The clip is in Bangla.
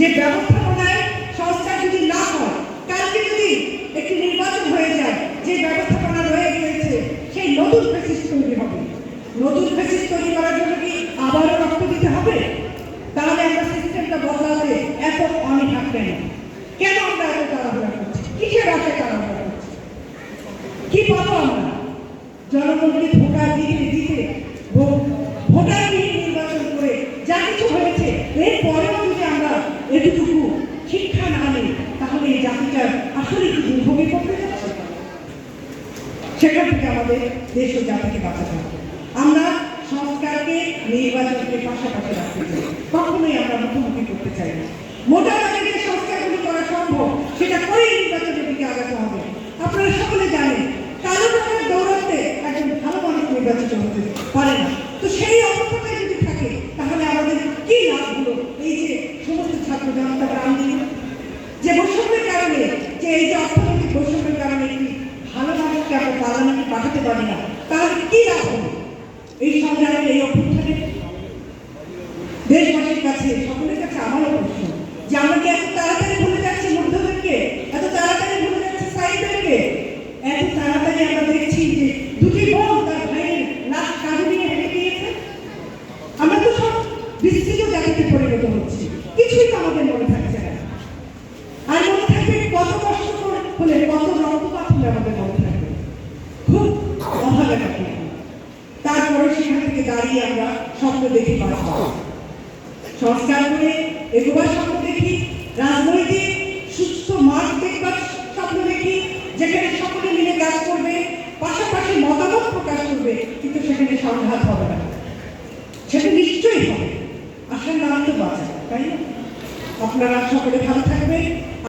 যে ব্যবস্থাপনায় সংস্কার যদি না হয়, কালকে যদি একটি নির্বাচন হয়ে যায়, যে ব্যবস্থাপনা রয়ে গিয়েছে, সেই নতুন ফেসিস তৈরি হবে। নতুন ফেসিস তৈরি করার জন্য কি আবারও রক্ত দিতে হবে? তাহলে আমরা সিস্টেমটা বদলাতে এত অনীহা কেন কেন আমরা এত তাড়াহুড়া করছি? কিসের আশায় তাড়াহুড়া করছি? কি পাবো আমরা? জনগণকে ভোটার দিতে দিতে ভোটারবিহীন নির্বাচন করে যা কিছু হয়েছে এরপরেও যদি এতটুকু শিক্ষা না নিই তাহলে এই জাতিটা আসলে কি পড়তে যাচ্ছে সেখান থেকে আমাদের দেশ ও জাতিকে বাঁচাতে হবে। আমরা সংস্কারকে, নির্বাচনকে পাশাপাশি রাখতে চাই। কখনোই আমরা মুখোমুখি করতে চাই না। মোটা যে সংস্কারগুলি করা সম্ভব, সেটা করেই নির্বাচনের দিকে আগাতে হবে? আপনারা সকলে জানেন, কালো দৌড়াতে একজন ভালো মানুষ নির্বাচিত হতে পারে না। তো সেই অবস্থাটাই যদি থাকে তাহলে আমাদের কি লাভ হলো এই যে সমস্ত ছাত্র জনতা প্রাণ দিল যে বৈষম্যের কারণে যে এই যে অর্থনৈতিক বৈষম্যের কারণে একটি ভালো মানুষকে আমরা পালানোকে পাঠাতে পারি না, তাহলে কি লাভ এই সংগ্রামের এই অভ্যুত্থানে দেশবাসীর কাছে, সকলের কাছে আমারও প্রশ্ন, যে আমরা এত তাড়াতাড়ি ভুলে যাচ্ছি মধ্যদেরকে এত তাড়াতাড়ি ভুলে যাচ্ছি সাইডদেরকে এত তাড়াতাড়ি আমরা দেখছি যে দুটি বোন তার ভাইয়ের লাশ কাঁধে নিয়ে হেঁটে গিয়েছে। আমরা তো সব বিস্তৃত জাতিতে পরিণত হচ্ছি, কিছুই তো আমাদের মনে থাকছে না আর মনে থাকবে কত কষ্ট করে হলে কত হলে আমাদের মনে থাকবে। খুব অভাবে তারপরে সেখান থেকে দাঁড়িয়ে আমরা স্বপ্ন দেখি সংস্কার করে এগোবার স্বপ্ন দেখি রাজনৈতিক সুস্থ মাঠ দেখবার স্বপ্ন দেখি, যেখানে সকলে মিলে কাজ করবে, পাশাপাশি মতামত প্রকাশ করবে, কিন্তু সেখানে সংঘাত হবে না। সেটা নিশ্চয়ই হবে। আশার নাম তো বাঁচা তাই না? আপনারা সকলে ভালো থাকবেন।